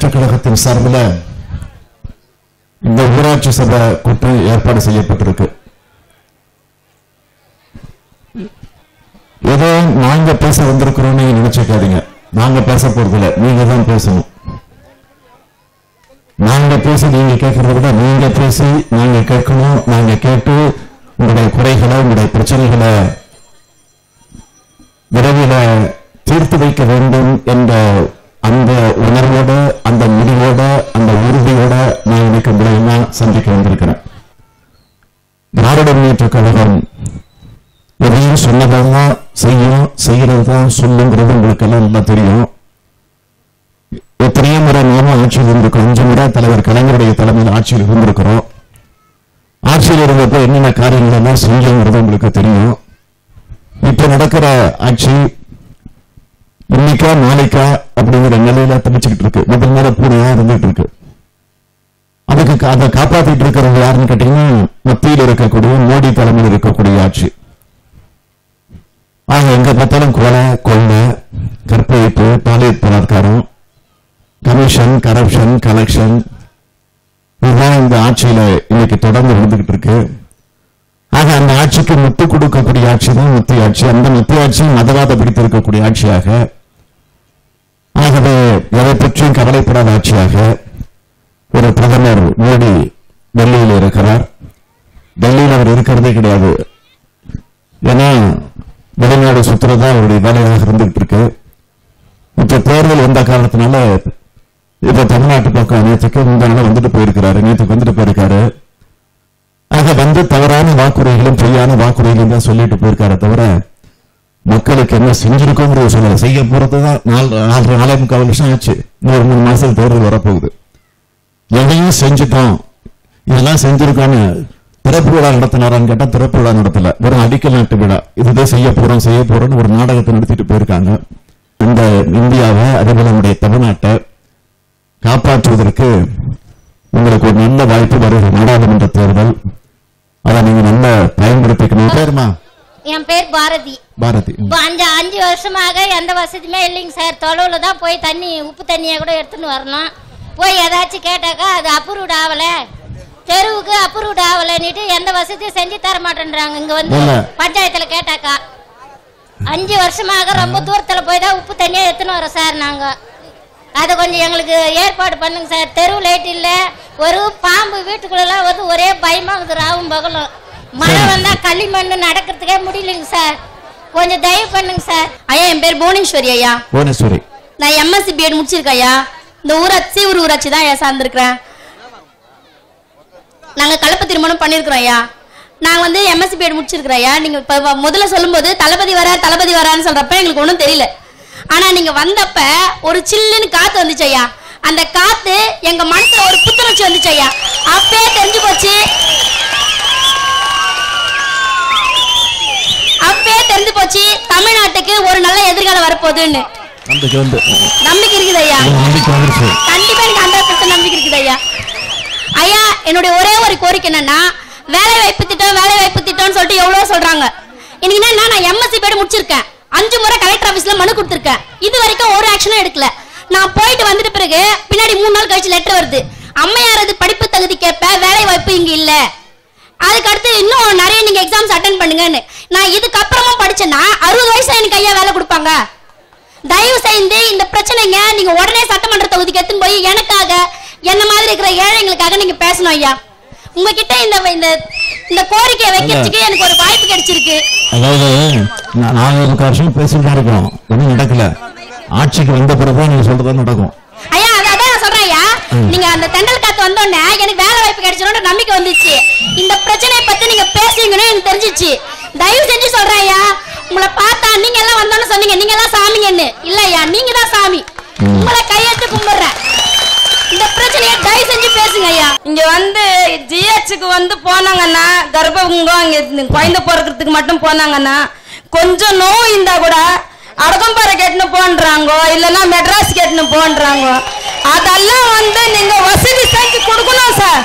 முன்னேற்ற கழகத்தின் சார்பில் இந்த ஊராட்சி சபை கூட்டம் ஏற்பாடு செய்யப்பட்டிருக்கு. ஏதோ நாங்க பேச வந்திருக்கிறோம் நீங்க நினைச்சுக்காதீங்க. நாங்க பேச போறதில்ல. நீங்க தான் பேசணும். நாங்க பேசி நீங்க கேட்கறத விட நீங்க பேசி நாங்க கேட்கணும் நாங்க கேட்டு உங்களுடைய குறைகளை உங்களுடைய பிரச்சனைகளை விரைவில் தீர்த்து வைக்க வேண்டும் என்ற அந்த உணர்வோட அந்த முடிவோட அந்த உறுதியோட நான் இன்னைக்கு மூலயமா சந்திக்க வந்திருக்கிறேன். திராவிட முன்னேற்ற கழகம் எதையும் சொன்னதான் செய்யும் செய்யறது தான் சொல்லுங்கிறது உங்களுக்கு எல்லாம் நல்லா தெரியும். எத்தனையோ முறை நாமும் ஆட்சியில் இருந்திருக்கோம் அஞ்சு முறை தலைவர் கலைஞருடைய தலைமையில் ஆட்சியில் இருந்திருக்கிறோம். ஆட்சியில் இருந்தப்போ என்னென்ன காரியங்கள் எல்லாம் செஞ்சோங்கிறது உங்களுக்கு தெரியும். இப்ப நடக்கிற ஆட்சி இன்னைக்கா நாளைக்கா அப்படிங்கிற நிலையில தப்பிச்சுக்கிட்டு இருக்கு. முதல் முறை பூனையா இருந்துட்டு இருக்கு. அதுக்கு அதை காப்பாத்திட்டு இருக்கிறவங்க யாருன்னு கேட்டீங்கன்னா மத்தியில் இருக்கக்கூடிய மோடி தலைமையில் இருக்கக்கூடிய ஆட்சி. ஆக எங்க பார்த்தாலும் கொலை கொள்ளை கற்பழிப்பு பாலியல் பலாத்காரம் கமிஷன் கரப்ஷன் கலெக்ஷன் இதுதான் இந்த ஆட்சியில இன்னைக்கு தொடர்ந்து இருந்துகிட்டு இருக்கு. ஆக அந்த ஆட்சிக்கு முட்டு கொடுக்கக்கூடிய ஆட்சி தான் மத்திய ஆட்சி. அந்த மத்திய ஆட்சியும் மதவாத பிடித்திருக்கக்கூடிய ஆட்சியாக ஆகவே எதை பற்றியும் கவலைப்படாத ஆட்சியாக ஒரு பிரதமர் மோடி டெல்லியில் இருக்கிறார். டெல்லியில் அவர் இருக்கிறதே கிடையாது. ஏன்னா வெளிநாடு சுற்றுறதா அவருடைய வேலையாக இருந்துகிட்டு இருக்கு இப்ப தேர்தல் வந்த காரணத்தினால இப்ப தமிழ்நாட்டு பக்கம் நேற்றுக்கு முந்தான வந்துட்டு போயிருக்கிறாரு. நேற்றுக்கு வந்துட்டு போயிருக்காரு. ஆக வந்து தவறான வாக்குறுதிகளும் பொய்யான வாக்குறுதிகளும் தான் சொல்லிட்டு போயிருக்காரு தவிர மக்களுக்கு என்ன செஞ்சிருக்கோங்கிறது சொல்லல செய்ய போறதுதான் நாலு நாலு நாலே முக்கால் வருஷம் ஆச்சு. இன்னொரு மூணு மாசம் தேர்தல் வரப்போகுது. எதையும் செஞ்சுட்டோம். இதெல்லாம் செஞ்சிருக்கோன்னு திறப்பு விழா நடத்தினாரான்னு கேட்டா திறப்பு விழா நடத்தல. வெறும் அடிக்கல் நாட்டு விழா. இதுதான் செய்ய போறோம் செய்ய போறோம்னு ஒரு நாடகத்தை நடத்திட்டு போயிருக்காங்க. இந்த இந்தியாவை அதேபோல நம்முடைய தமிழ்நாட்டை காப்பாற்றுவதற்கு உங்களுக்கு ஒரு நல்ல வாய்ப்பு வருகிற நாடாளுமன்ற தேர்தல். அதை நீங்க நல்லா பயன்படுத்திக்கணும். பேருமா? என் பேர் பாரதி. பாரதி. அஞ்சு அஞ்சு வருஷமாக எந்த வசதியுமே இல்லைங்க சார். தொலைவில் தான் போய் தண்ணி உப்பு தண்ணியை கூட எடுத்துன்னு வரணும். போய் ஏதாச்சும் கேட்டாக்கா அது அப்ரூவ்ட் ஆகலை. தெருவுக்கு அப்ரூவ்ட் ஆகலைன்னுட்டு எந்த வசதியும் செஞ்சு தர மாட்டேன்றாங்க. இங்கே வந்து. பஞ்சாயத்தில் கேட்டாக்கா. அஞ்சு வருஷமாக ரொம்ப தூரத்தில் போய் தான் உப்பு தண்ணியை எடுத்துன்னு வரோம் சார் நாங்கள் அதை கொஞ்சம் எங்களுக்கு ஏற்பாடு பண்ணுங்க சார். தெரு லைட் இல்லை. ஒரு பாம்பு வீட்டுக்குள்ளெல்லாம் வந்து ஒரே பயமாக இருக்குது. ராவும் பகலும். மழை வந்தா களிமண் நடக்கிறதுக்கே முடியலைங்க சார். கொஞ்சம் தயவு பண்ணுங்க சார். ஐயா என் பேர் புவனேஸ்வரி ஐயா. புவனேஸ்வரி. நான் எம்எஸ்சி பிஎட் முடிச்சிருக்கேன் ஐயா. இந்த ஊராட்சி ஒரு ஊராட்சி தான் ஐயா சார்ந்திருக்கிறேன். நாங்க கலப்பு திருமணம் பண்ணியிருக்கிறோம் ஐயா. நாங்க வந்து எம்எஸ்சி பிஎட் முடிச்சிருக்கிறோம் ஐயா. நீங்க இப்ப முதல்ல சொல்லும்போது தளபதி வர தளபதி வரான்னு சொல்றப்ப எங்களுக்கு ஒன்றும் தெரியல. ஆனா நீங்க வந்தப்ப ஒரு சில்லுன்னு காத்து வந்துச்சு ஐயா. அந்த காத்து எங்க மனசுல ஒரு புத்துணர்ச்சி வந்துச்சு ஐயா. அப்பயே தெரிஞ்சு போச்சு. அப்பயே தெரிஞ்சு போச்சு தமிழ்நாட்டுக்கு ஒரு நல்ல எதிர்காலம் வரப்போகுதுன்னு. நம்பிக்கை வந்து நம்பிக்கை இருக்குது ஐயா. கண்டிப்பா எனக்கு ஹண்ட்ரட் பர்சன்ட் நம்பிக்கை இருக்குது ஐயா. ஐயா என்னுடைய ஒரே ஒரு கோரிக்கை என்னன்னா வேலை வாய்ப்பு திட்டம் வேலை வாய்ப்பு திட்டம்னு சொல்லிட்டு எவ்வளவு சொல்றாங்க. எனக்கு என்னன்னா நான் எம்எஸ்சி பேடு முடிச்சிருக்கேன். அஞ்சு முறை கலெக்டர் ஆபீஸ்ல மனு கொடுத்துருக்கேன். இது வரைக்கும் ஒரு ஆக்ஷனும் எடுக்கல. நான் போயிட்டு வந்துட்ட பிறகு பின்னாடி மூணு நாள் கழிச்சு லெட்டர் வருது. அம்மையாரது படிப்பு தகுதி கேட்ப வேலை வாய்ப்பு இங்க இல்ல. அதுக்கு அடுத்து இன்னும் நிறைய நீங்க எக்ஸாம்ஸ் அட்டன் பண்ணுங்கன்னு. நான் இதுக்கு அப்புறமா படிச்சேன்னா அறுபது வயசுல எனக்கு ஐயா வேலை கொடுப்பாங்க. தயவு செய்து இந்த பிரச்சனைங்க நீங்க உடனே சட்டமன்ற தொகுதிக்கு எடுத்துன்னு போய் எனக்காக என்ன மாதிரி இருக்கிற ஏழைங்களுக்காக நீங்க பேசணும் ஐயா. உங்ககிட்ட இந்த இந்த இந்த கோரிக்கையை வைக்கிறதுக்கு எனக்கு ஒரு வாய்ப்பு கிடைச்சிருக்கு. அதாவது நா- நாங்க ஒரு வருஷம் பேசிட்டு இருக்கோம். ஒன்றும் நடக்கல. ஆட்சிக்கு வந்த பிறகுதான் நீங்க சொல்றதா நடக்கும். ஐயா அது அதான் நான் சொல்றேன் ஐயா நீங்க அந்த தெண்டல் காத்து வந்தோடனே எனக்கு வேலை வாய்ப்பு கிடைச்சிடும் நம்பிக்கை வந்துச்சு. இந்த பிரச்சனையை பத்தி நீங்க பேசுவீங்கன்னு எனக்கு தெரிஞ்சிச்சு. தயவு செஞ்சு சொல்றேன் ஐயா உங்களை பார்த்தா நீங்க எல்லாம் வந்தோன்னு சொன்னீங்க. நீங்க எல்லாம் சாமிங்கன்னு. இல்ல ஐயா நீங்க தான் சாமி. உங்களை கையெழுத்து கும்பிடுறேன். இந்த பிரச்சனையை தயவு செஞ்சு பேசுங்க ஐயா. இங்க வந்து ஜிஹெச்சுக்கு வந்து போனாங்கன்னா கர்ப்பகுங்கம் இங்க குழந்தை பிறக்கிறதுக்கு மட்டும் போனாங்கன்னா கொஞ்சம் நோய் இருந்தா கூட அடக்கம்பாறை கேட்டுன்னு போன்றாங்க இல்லைன்னா மெட்ராஸ் கேட்டுன்னு போன்றாங்க. அதெல்லாம் வந்து நீங்க வசதி செஞ்சு கொடுக்கணும் சார்.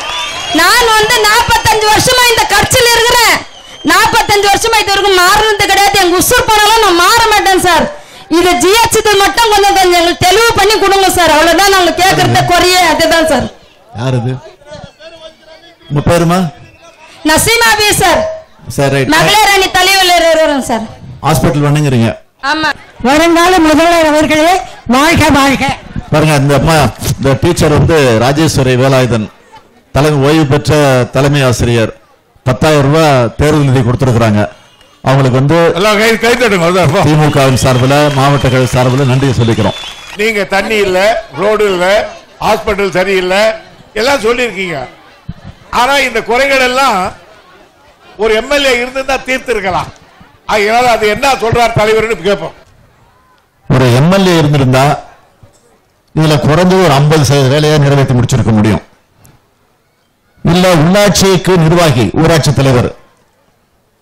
நான் வந்து நாற்பத்தஞ்சு வருஷமா இந்த கட்சியில் இருக்கிறேன். நாற்பத்தஞ்சு வருஷமா இது வரைக்கும் மாறினது கிடையாது. எங்க உசுர் போனாலும் நான் மாற மாட்டேன் சார். இது ஜிஹெச்சுக்கு மட்டும் கொஞ்சம் கொஞ்சம் எங்களுக்கு தெளிவு பண்ணி கொடுங்க சார். அவ்வளவுதான் நாங்க கேட்கறத குறைய அதுதான் சார். யார் உங்க பேருமா? நசீமா பி சார் சரி மகளிர் அணி தலைவர் சார். ஹாஸ்பிட்டல் வந்துங்கிறீங்க ஆமா. வருங்கால முதல்வர் அவர்களே வாழ்க வாழ்க. பாருங்க இந்த அம்மா இந்த டீச்சர் வந்து ராஜேஸ்வரி வேலாயுதன் தலைமை ஓய்வு பெற்ற தலைமை ஆசிரியர். பத்தாயிரம் ரூபாய் தேர்தல் நிதி கொடுத்துருக்குறாங்க. அவங்களுக்கு வந்து. திமுகவின் சார்பில் மாவட்ட கழக சார்பில் நன்றி சொல்லிக்கிறோம். நீங்க தண்ணி இல்ல ரோடு இல்ல ஹாஸ்பிட்டல் சரியில்லை எல்லாம் சொல்லியிருக்கீங்க. ஆனா இந்த குறைகள் எல்லாம் ஒரு எம்எல்ஏ இருந்திருந்தா தீர்த்து இருக்கலாம் அதனால அது என்ன சொல்றார் தலைவர்னு கேட்போம். ஒரு எம்எல்ஏ இருந்திருந்தா இதுல குறைஞ்சது ஒரு ஐம்பது சதவீத வேலையை நிறைவேற்றி முடிச்சிருக்க முடியும். இல்ல உள்ளாட்சிக்கு நிர்வாகி ஊராட்சி தலைவர்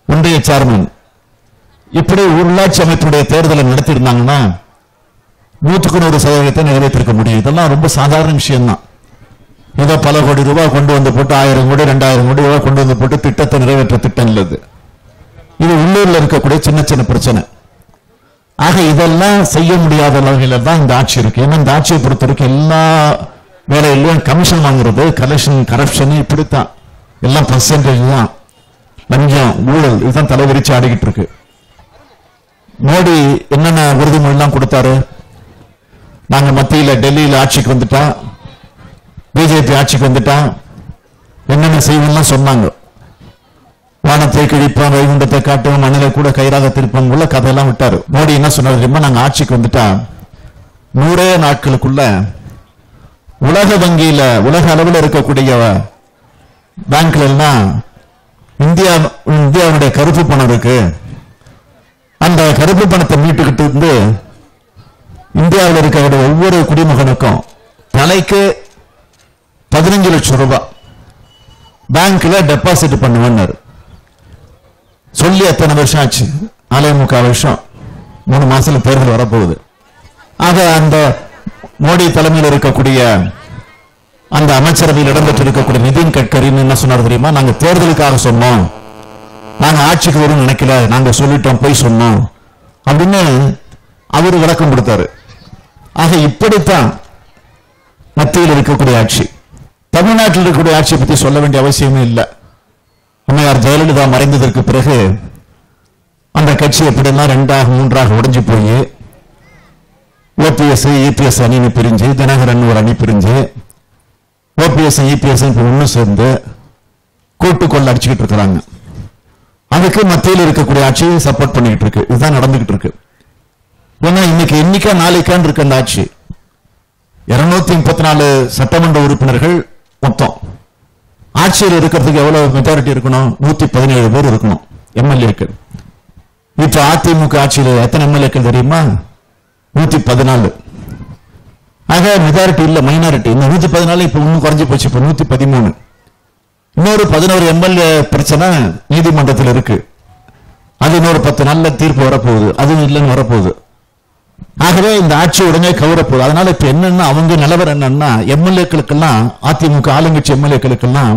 ஒன்றிய சேர்மன் இப்படி உள்ளாட்சி அமைப்பினுடைய தேர்தலை நடத்தியிருந்தாங்கன்னா நூற்றுக்கு நூறு சதவீதத்தை நிறைவேற்றிருக்க முடியும். இதெல்லாம் ரொம்ப சாதாரண விஷயம்தான். ஏதோ பல கோடி ரூபாய் கொண்டு வந்து போட்டு ஆயிரம் கோடி ரெண்டாயிரம் கோடி ரூபாய் கொண்டு வந்து போட்டு திட்டத்தை நிறைவேற்ற திட்டம் இல்லை இது உள்ளூர்ல இருக்கக்கூடிய சின்ன சின்ன பிரச்சனை. ஆக இதெல்லாம் செய்ய முடியாத வகையில தான் இந்த ஆட்சி இருக்கு. ஏன்னா இந்த ஆட்சியை பொறுத்த வரைக்கும் எல்லா வேலையிலும் கமிஷன் வாங்குறது கலெக்ஷன் கரப்ஷன் இப்படித்தான். எல்லாம் பர்சன்டேஜ் தான். லஞ்சம் ஊழல் இதுதான் தலைவிரிச்சு ஆடிக்கிட்டு இருக்கு. மோடி என்னென்ன உறுதிமொழிலாம் கொடுத்தாரு? நாங்க மத்தியில டெல்லியில ஆட்சிக்கு வந்துட்டா பிஜேபி ஆட்சிக்கு வந்துட்டா என்னென்ன செய்வோம்லாம் சொன்னாங்க. வானத்தை கிழிப்போம் வைகுண்டத்தை காட்டுவோம் மண்ணில கூட கைராக திருப்போம் உள்ள கதையெல்லாம் விட்டாரு. மோடி என்ன சொன்னார் ரொம்ப நாங்க ஆட்சிக்கு வந்துட்டா நூறே நாட்களுக்குள்ள உலக வங்கியில உலக அளவில் இருக்கக்கூடிய பேங்க்ல எல்லாம் இந்தியா இந்தியாவுடைய கருப்பு பணம் இருக்கு. அந்த கருப்பு பணத்தை மீட்டுக்கிட்டு இருந்து இந்தியாவில் இருக்கிற ஒவ்வொரு குடிமகனுக்கும் தலைக்கு பதினஞ்சு லட்சம் ரூபாய். பேங்க்ல டெபாசிட் பண்ணுவேன்னாரு. சொல்லி எத்தனை வருஷம் ஆச்சு? நாலே முக்கால் வருஷம். மூணு மாசத்துல தேர்தல் வரப்போகுது. ஆக அந்த மோடி தலைமையில் இருக்கக்கூடிய அந்த அமைச்சரவையில் இடம்பெற்று இருக்கக்கூடிய நிதின் கட்கரின்னு என்ன சொன்னார் தெரியுமா? நாங்க தேர்தலுக்காக சொன்னோம். நாங்க ஆட்சிக்கு வரும்னு நினைக்கல. நாங்க சொல்லிட்டோம் போய் சொன்னோம். அப்படின்னு அவர் விளக்கம் கொடுத்தாரு. ஆக இப்படித்தான் மத்தியில் இருக்கக்கூடிய ஆட்சி. தமிழ்நாட்டில் இருக்கக்கூடிய ஆட்சியை பத்தி சொல்ல வேண்டிய அவசியமே இல்லை. அம்மையார் ஜெயலலிதா மறைந்ததற்கு பிறகு அந்த கட்சி எப்படிலாம் ரெண்டாக மூன்றாக உடைஞ்சு போய் ஓபிஎஸ் இபிஎஸ் அணின்னு பிரிஞ்சு தினகரன் ஒரு அணி பிரிஞ்சு ஓபிஎஸ் இபிஎஸ் இப்ப சேர்ந்து கூட்டு கொள்ள அடிச்சுக்கிட்டு இருக்கிறாங்க. அதுக்கு மத்தியில் இருக்கக்கூடிய ஆட்சியை சப்போர்ட் பண்ணிக்கிட்டு இருக்கு. இதுதான் நடந்துகிட்டு இருக்கு. ஏன்னா இன்னைக்கு என்னைக்கா நாளைக்கான் இருக்கு அந்த ஆட்சி. இருநூத்தி முப்பத்தி நாலு சட்டமன்ற உறுப்பினர்கள் மொத்தம். ஆட்சியில் இருக்கிறதுக்கு எவ்வளவு மெஜாரிட்டி இருக்கணும்? நூத்தி பதினேழு பேர் இருக்கணும். எம்எல்ஏக்கள் இப்ப அதிமுக ஆட்சியில் எத்தனை எம்எல்ஏக்கள் தெரியுமா? நூத்தி பதினாலு. ஆக மெஜாரிட்டி இல்ல மைனாரிட்டி இந்த நூத்தி பதினாலு இப்ப இன்னும் குறைஞ்சு போச்சு. இப்ப நூத்தி பதிமூணு. இன்னொரு பதினோரு எம்எல்ஏ பிரச்சனை நீதிமன்றத்தில் இருக்கு. அது இன்னொரு பத்து நல்ல தீர்ப்பு வரப்போகுது. அதுவும் இல்லைன்னு வரப்போகுது. ஆகவே இந்த ஆட்சி உடனே கவரப்போகுது. அதனால இப்ப என்னன்னா அவங்க நிலவரம் என்னன்னா எம்எல்ஏக்களுக்கெல்லாம் அதிமுக ஆளுங்கட்சி எம்எல்ஏக்களுக்கெல்லாம்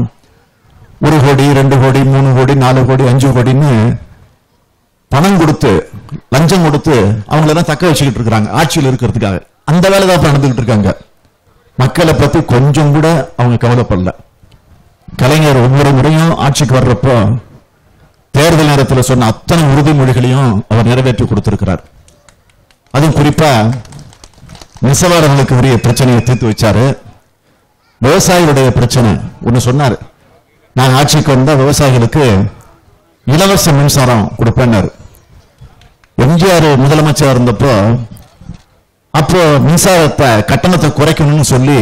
ஒரு கோடி ரெண்டு கோடி மூணு கோடி நாலு கோடி அஞ்சு கோடின்னு பணம் கொடுத்து லஞ்சம் கொடுத்து அவங்களெல்லாம் தக்க வச்சுக்கிட்டு இருக்காங்க ஆட்சியில் இருக்கிறதுக்காக. அந்த வேலை தான் நடந்துகிட்டு இருக்காங்க. மக்களை பத்தி கொஞ்சம் கூட அவங்க கவலைப்படல. கலைஞர் ஒவ்வொரு முறையும் ஆட்சிக்கு வர்றப்போ தேர்தல் நேரத்தில் சொன்ன அத்தனை உறுதிமொழிகளையும் அவர் நிறைவேற்றி கொடுத்திருக்கிறார். அதுவும் குறிப்பா நெசவாளர்களுக்கு உரிய பிரச்சனையை தீர்த்து வச்சாரு. விவசாயிகளுடைய பிரச்சனை ஒன்று சொன்னாரு. நான் ஆட்சிக்கு வந்தா விவசாயிகளுக்கு இலவச மின்சாரம் கொடுப்பேன்னாரு. எம்ஜிஆர் முதலமைச்சர் இருந்தப்போ அப்போ மின்சாரத்தை கட்டணத்தை குறைக்கணும்னு சொல்லி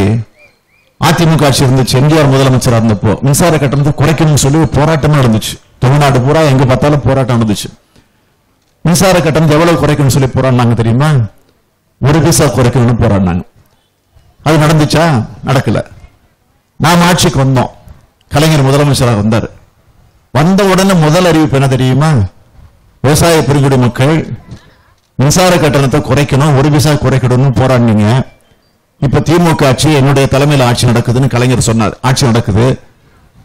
அதிமுக ஆட்சி இருந்துச்சு எம்ஜிஆர் முதலமைச்சர் இருந்தப்போ. மின்சார கட்டணத்தை குறைக்கணும்னு சொல்லி போராட்டமா இருந்துச்சு தமிழ்நாடு பூரா எங்க பார்த்தாலும் போராட்டம் நடந்துச்சு. மின்சார கட்டணத்தை எவ்வளவு குறைக்கணும்னு சொல்லி போராடினாங்க தெரியுமா? ஒரு பைசா குறைக்கணும்னு போராடினாங்க அது நடந்துச்சா? நடக்கல. நாம் ஆட்சிக்கு வந்தோம். கலைஞர் முதலமைச்சராக வந்தார். வந்த உடனே முதல் அறிவிப்பு என்ன தெரியுமா? விவசாய பெருங்குடி மக்கள் மின்சார கட்டணத்தை குறைக்கணும் ஒரு பைசா குறைக்கணும்னு போராடினீங்க இப்ப திமுக ஆட்சி என்னுடைய தலைமையில் ஆட்சி நடக்குதுன்னு கலைஞர் சொன்னார். ஆட்சி நடக்குது.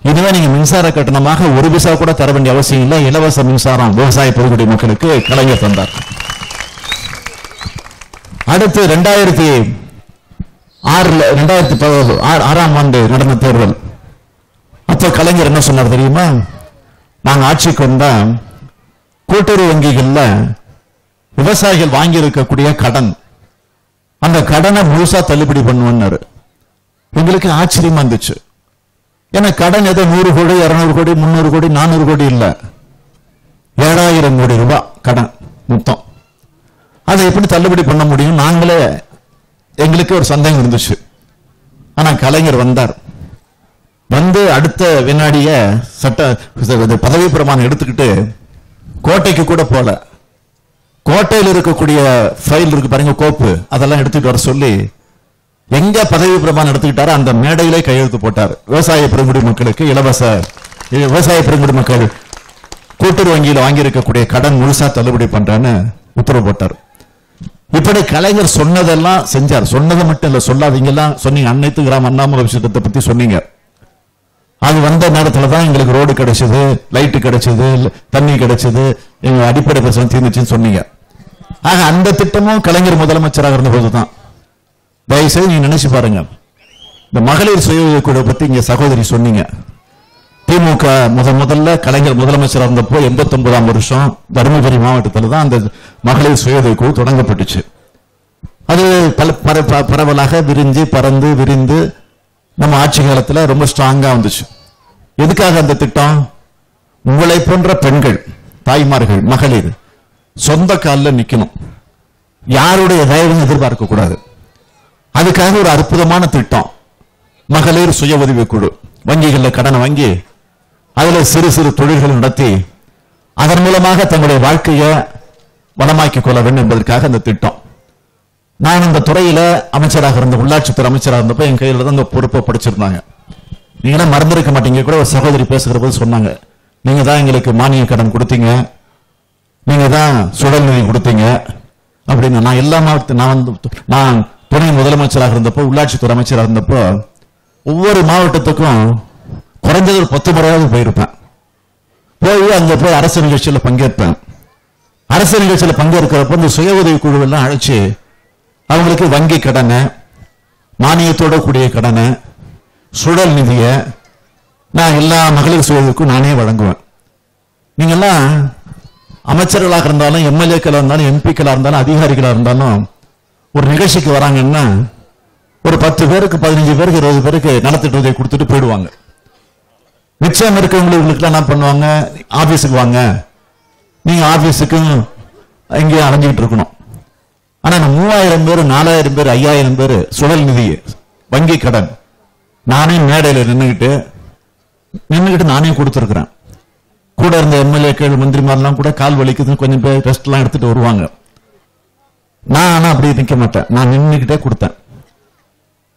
இதுவே நீங்க மின்சார கட்டணமாக ஒரு பைசா கூட தர வேண்டிய அவசியம் இல்லை. இலவச மின்சாரம் விவசாய பொதுக்குடி மக்களுக்கு கலைஞர் தந்தார். அடுத்து ரெண்டாயிரத்தி ஆறுல ரெண்டாயிரத்தி ஆறாம் ஆண்டு நடந்த தேர்தல். அப்ப கலைஞர் என்ன சொன்னார் தெரியுமா? நாங்க ஆட்சிக்கு வந்தா கூட்டுறவு வங்கிகள்ல விவசாயிகள் வாங்கி இருக்கக்கூடிய கடன் அந்த கடனை முழுசா தள்ளுபடி பண்ணுவாரு எங்களுக்கு ஆச்சரியமா இருந்துச்சு. ஏன்னா கடன் ஏதோ நூறு கோடி இருநூறு கோடி முந்நூறு கோடி நானூறு கோடி இல்லை. ஏழாயிரம் கோடி ரூபாய் கடன் மொத்தம். அதை எப்படி தள்ளுபடி பண்ண முடியும்? நாங்களே எங்களுக்கு ஒரு சந்தேகம் இருந்துச்சு. ஆனா கலைஞர் வந்தார். வந்து அடுத்த வினாடிய சட்ட இது பதவி பிரமாணம் எடுத்துக்கிட்டு கோட்டைக்கு கூட போல. கோட்டையில் இருக்கக்கூடிய ஃபைல் இருக்கு பாருங்க கோப்பு. அதெல்லாம் எடுத்துட்டு வர சொல்லி எங்க பதவி பிரமாணம் எடுத்துக்கிட்டாரோ அந்த மேடையிலே கையெழுத்து போட்டார். விவசாய பெருங்குடி மக்களுக்கு இலவச விவசாய பெருங்குடி மக்கள் கூட்டுறவு வங்கியில் வாங்கியிருக்கக்கூடிய கடன் முழுசா தள்ளுபடி பண்றேன்னு உத்தரவு போட்டார். இப்படி கலைஞர் சொன்னதெல்லாம் செஞ்சார். சொன்னதை மட்டும் இல்ல சொல்லாதீங்கலாம் சொன்னீங்க. அனைத்து கிராம அண்ணாமலை விஷயத்தை பத்தி சொன்னீங்க. அது வந்த நேரத்துல தான் எங்களுக்கு ரோடு கிடைச்சது லைட்டு கிடைச்சது தண்ணி கிடைச்சது எங்க அடிப்படை பிரச்சனை தீர்ந்துச்சுன்னு சொன்னீங்க. ஆக அந்த திட்டமும் கலைஞர் முதலமைச்சராக இருந்த போதுதான். தயவுசெய்து நீங்க நினைச்சு பாருங்க. இந்த மகளிர் சுய உதவிக் குழு பத்தி இங்க சகோதரி சொன்னீங்க. திமுக முத முதல்ல கலைஞர் முதலமைச்சர் இருந்தப்போ 89ஆம் வருஷம் தருமபுரி மாவட்டத்தில் தான் அந்த மகளிர் சுய உதவிக்குழு தொடங்கப்பட்டுச்சு. அது பல பரவலாக விரிஞ்சு பறந்து விரிந்து நம்ம ஆட்சி காலத்துல ரொம்ப ஸ்ட்ராங்கா வந்துச்சு. எதுக்காக அந்த திட்டம்? உங்களை போன்ற பெண்கள் தாய்மார்கள் மகளிர் சொந்த காலில் நிக்கணும். யாருடைய தயவும் எதிர்பார்க்க கூடாது. அதுக்காக ஒரு அற்புதமான திட்டம். மகளிர் சுய உதவி குழு. வங்கிகளில் கடனை வாங்கி அதில் சிறு சிறு தொழில்கள் நடத்தி அதன் மூலமாக தங்களுடைய வாழ்க்கையை வளமாக்கிக் கொள்ள வேண்டும் என்பதற்காக அந்த திட்டம். நான் இந்த துறையில அமைச்சராக இருந்த உள்ளாட்சித்துறை அமைச்சராக இருந்தப்ப என் கையில் தான் அந்த பொறுப்பை படிச்சிருந்தாங்க. நீங்களாம் மறந்திருக்க மாட்டீங்க கூட ஒரு சகோதரி பேசுகிற போது சொன்னாங்க நீங்க தான் எங்களுக்கு மானிய கடன் கொடுத்தீங்க நீங்க தான் சுழல் நிதி கொடுத்தீங்க அப்படின்னு நான் எல்லா மாவட்ட நான் வந்து நான் துணை முதலமைச்சராக இருந்தப்போ உள்ளாட்சித்துறை அமைச்சராக இருந்தப்போ ஒவ்வொரு மாவட்டத்துக்கும் குறைஞ்சது ஒரு பத்து முறையாவது போயிருப்பேன். போய் அங்க போய் அரசு நிகழ்ச்சியில பங்கேற்பேன். அரசு நிகழ்ச்சியில் பங்கேற்கிறப்ப இந்த சுய உதவி குழுவெல்லாம் அழைச்சு அவங்களுக்கு வங்கி கடனை மானியத்தோட கூடிய கடனை சுழல் நிதியை நான் எல்லா மகளிர் சுயவுக்கும் நானே வழங்குவேன். நீங்கள்லாம் அமைச்சர்களாக இருந்தாலும் எம்எல்ஏக்களாக இருந்தாலும் எம்பிக்களா இருந்தாலும் அதிகாரிகளா இருந்தாலும் ஒரு நிகழ்ச்சிக்கு வராங்கன்னா ஒரு பத்து பேருக்கு பதினஞ்சு பேருக்கு இருபது பேருக்கு நடத்திட்டு கொடுத்துட்டு போயிடுவாங்க. மிச்சம் இருக்கிறவங்களுக்கு என்ன பண்ணுவாங்க? ஆபீஸுக்கு வாங்க. நீங்க ஆபீஸுக்கும் எங்கேயும் அடைஞ்சிக்கிட்டு இருக்கணும். ஆனா இந்த மூவாயிரம் பேர் நாலாயிரம் பேர் ஐயாயிரம் பேர் சுழல் நிதி வங்கி கடன் நானே மேடையில் நின்றுக்கிட்டு நின்றுக்கிட்டு நானே கொடுத்துருக்குறேன். கூட இருந்த எம்எல்ஏக்கள் மந்திரிமாரெல்லாம் கூட கால் வலிக்குதுன்னு கொஞ்சம் பேர் ரெஸ்ட்லாம் எடுத்துட்டு வருவாங்க. நான் ஆனா அப்படி நிக்க மாட்டேன். நான் நின்றுக்கிட்டே கொடுத்தேன்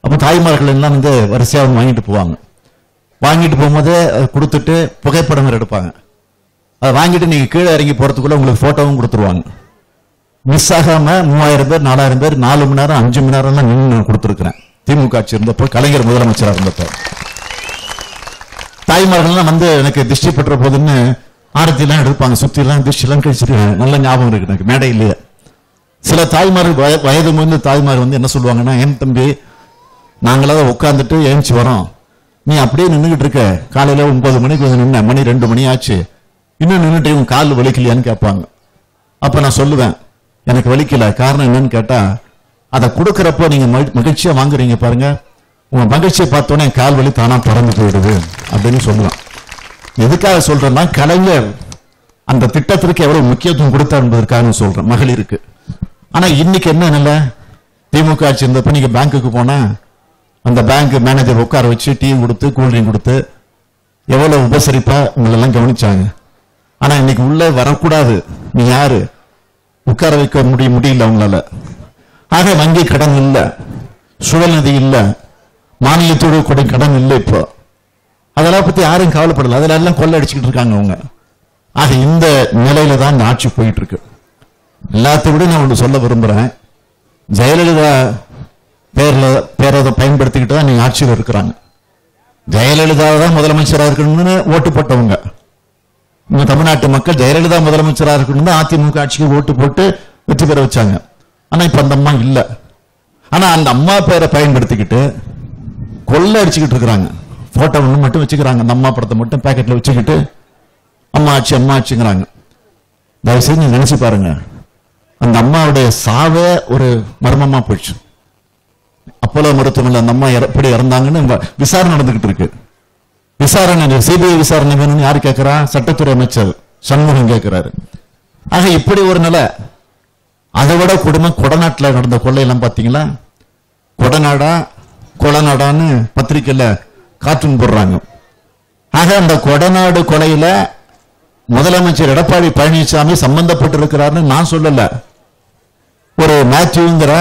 அப்ப தாய்மார்கள் எல்லாம் வந்து வரிசையாக வாங்கிட்டு போவாங்க. வாங்கிட்டு போகும்போது அதை கொடுத்துட்டு புகைப்படம் எடுப்பாங்க. அதை வாங்கிட்டு நீங்க கீழே இறங்கி போறதுக்குள்ள உங்களுக்கு போட்டோவும் கொடுத்துருவாங்க. மிஸ் ஆகாம மூவாயிரம் பேர் நாலாயிரம் பேர் நாலு மணி நேரம் அஞ்சு மணி நேரம் நின்று நான் கொடுத்துருக்கிறேன். திமுக ஆட்சி இருந்தப்போ கலைஞர் முதலமைச்சராக இருந்தப்போ. தாய்மார்கள்லாம் வந்து எனக்கு திருஷ்டி பெற்ற போதுன்னு ஆரத்தி எல்லாம் எடுப்பாங்க சுத்தி எல்லாம் திருஷ்டி எல்லாம் கழிச்சிருக்கேன் நல்ல ஞாபகம் இருக்கு எனக்கு. மேடையிலேயே சில தாய்மார்கள் வய- வயது முதிர்ந்த தாய்மார் வந்து என்ன சொல்லுவாங்கன்னா என் தம்பி நாங்களாவது உட்காந்துட்டு ஏஞ்சி வரோம். நீ அப்படியே நின்றுகிட்டு இருக்க. காலையில ஒன்பது மணிக்கு வந்து நின்ன. மணி ரெண்டு மணி ஆச்சு. இன்னும் நின்றுட்டு உன் கால் வலிக்கலையான்னு கேட்பாங்க. அப்ப நான் சொல்லுவேன். எனக்கு வலிக்கல. காரணம் என்னன்னு கேட்டா அதை கொடுக்கறப்போ நீங்க மகிழ்- மகிழ்ச்சியா வாங்குறீங்க பாருங்க. உங்க மகிழ்ச்சியை பார்த்தோன்னே கால் வலி தானா தொடர்ந்து போயிடுது. அப்படின்னு சொல்லுவேன். எதுக்காக சொல்றேன்னா கலைஞர் அந்த திட்டத்திற்கு எவ்வளவு முக்கியத்துவம் கொடுத்தார் என்பதற்காக சொல்கிறேன் சொல்றேன். மகளிருக்கு. ஆனா இன்னைக்கு என்ன நிலை? திமுக ஆட்சி இருந்தப்ப நீங்க பேங்க்குக்கு போனா அந்த பேங்க் மேனேஜர் உட்கார வச்சு டீ கொடுத்து கூல்ட்ரிங்க் கொடுத்து எவ்வளவு உபசரிப்பா உங்களை எல்லாம் கவனிச்சாங்க. ஆனா இன்னைக்கு உள்ள வரக்கூடாது. நீ யாரு? உட்கார வைக்க முடிய முடியல அவங்களால ஆக வங்கி கடன் இல்ல. சுழல் இல்லை இல்ல. மானியத்தோடு கூட கடன் இல்லை இப்போ. அதெல்லாம் பத்தி யாரும் கவலைப்படல. அதெல்லாம் எல்லாம் கொள்ள அடிச்சுக்கிட்டு இருக்காங்க அவங்க. ஆக இந்த நிலையில தான் இந்த ஆட்சி போயிட்டு இருக்கு. எல்லாத்தையும் விட நான் ஒன்று சொல்ல விரும்புகிறேன் ஜெயலலிதா பேரில் பேரதை பயன்படுத்திக்கிட்டு தான் நீங்கள் ஆட்சியில் இருக்கிறாங்க. ஜெயலலிதா தான் முதலமைச்சராக இருக்கணும்னு ஓட்டு போட்டவங்க. நம்ம தமிழ்நாட்டு மக்கள் ஜெயலலிதா முதலமைச்சராக இருக்கணும்னு அதிமுக ஆட்சிக்கு ஓட்டு போட்டு வெற்றி பெற வச்சாங்க. ஆனால் இப்போ அந்த அம்மா இல்லை. ஆனால் அந்த அம்மா பேரை பயன்படுத்திக்கிட்டு கொள்ளை அடிச்சுக்கிட்டு இருக்கிறாங்க. போட்டோ ஒன்று மட்டும் வச்சுக்கிறாங்க. அந்த அம்மா படத்தை மட்டும் பேக்கெட்டில் வச்சுக்கிட்டு அம்மா ஆச்சு அம்மா ஆச்சுங்கிறாங்க. தயவுசெய்து நீங்கள் நினச்சி பாருங்கள் அந்த அம்மாவுடைய சாவே ஒரு மர்மமா போயிடுச்சு. அப்போலோ மருத்துவமனையில் அந்த அம்மா எப்படி இறந்தாங்கன்னு விசாரணை நடந்துகிட்டு இருக்கு. விசாரணை சிபிஐ விசாரணை வேணும்னு யார் கேட்கிறா சட்டத்துறை அமைச்சர் சண்முகம் கேட்கிறாரு ஆக இப்படி ஒரு நிலை. அதை விட கொடுமை கொடநாட்டுல நடந்த கொள்ளையெல்லாம் பார்த்தீங்களா கொடநாடா கொடநாடான்னு பத்திரிக்கையில கார்ட்டூன் போடுறாங்க. ஆக அந்த கொடநாடு கொலையில முதலமைச்சர் எடப்பாடி பழனிசாமி சம்பந்தப்பட்டிருக்கிறார்னு நான் சொல்லல. ஒரு மேத்யூங்கிற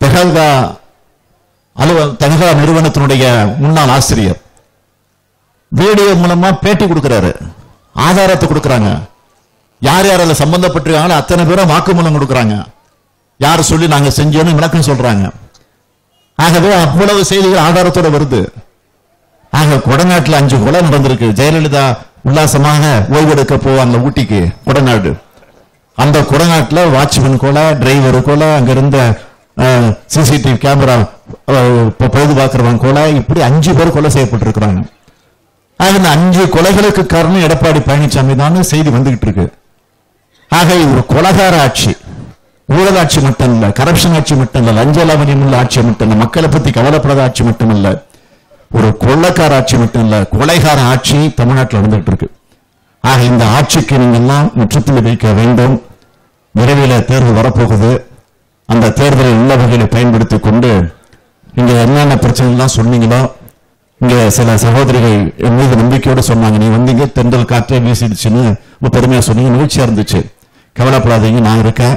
தெகல்கா அலுவல் தனிகா நிறுவனத்தினுடைய முன்னாள் ஆசிரியர். வீடியோ மூலமா பேட்டி கொடுக்கிறாரு. ஆதாரத்தை கொடுக்கறாங்க. யார் யார் அதில் சம்பந்தப்பட்டிருக்காங்களோ அத்தனை பேரும் வாக்குமூலம் கொடுக்கறாங்க. யார் சொல்லி நாங்க செஞ்சோன்னு விளக்கம் சொல்றாங்க. ஆகவே அவ்வளவு செய்திகள் ஆதாரத்தோட வருது. ஆக கொடநாட்டுல அஞ்சு கொலை நடந்திருக்கு. ஜெயலலிதா உல்லாசமாக ஓய்வெடுக்க போவாங்க ஊட்டிக்கு. கொடநாடு. அந்த குரநாட்டில் வாட்ச்மேன் கொலை டிரைவர் கொலை அங்கே இருந்த சிசிடிவி கேமரா பொழுது பார்க்குறவங்க கொலை இப்படி அஞ்சு பேர் கொலை செய்யப்பட்டிருக்கிறாங்க. ஆக இந்த அஞ்சு கொலைகளுக்கு காரணம் எடப்பாடி பழனிசாமி தான் செய்தி வந்துகிட்டு இருக்கு. ஆக இது ஒரு கொலகார ஆட்சி. ஊழல் ஆட்சி மட்டும் இல்ல கரப்ஷன் ஆட்சி மட்டும் இல்ல லஞ்ச லாவணியம் உள்ள ஆட்சி மட்டும் இல்ல மக்களை பத்தி கவலைப்படாத ஆட்சி மட்டும் இல்ல ஒரு கொள்ளக்கார ஆட்சி மட்டும் இல்ல கொலைகார ஆட்சி தமிழ்நாட்டில் நடந்துகிட்டு இருக்கு. ஆக இந்த ஆட்சிக்கு நீங்க எல்லாம் முற்றுப்புள்ளி வைக்க வேண்டும். விரைவில் தேர்தல் வரப்போகுது. அந்த தேர்தலில் உள்ள வகையில் பயன்படுத்தி கொண்டு இங்கே என்னென்ன பிரச்சனைலாம் சொன்னீங்களோ இங்கே சில சகோதரிகள் என் மீது நம்பிக்கையோடு சொன்னாங்க நீ வந்தீங்க தென்றல் காற்றே வீசிடுச்சுன்னு. பெருமையாக சொன்னீங்க நிகழ்ச்சியாக இருந்துச்சு. கவலைப்படாதீங்க நான் இருக்கேன்.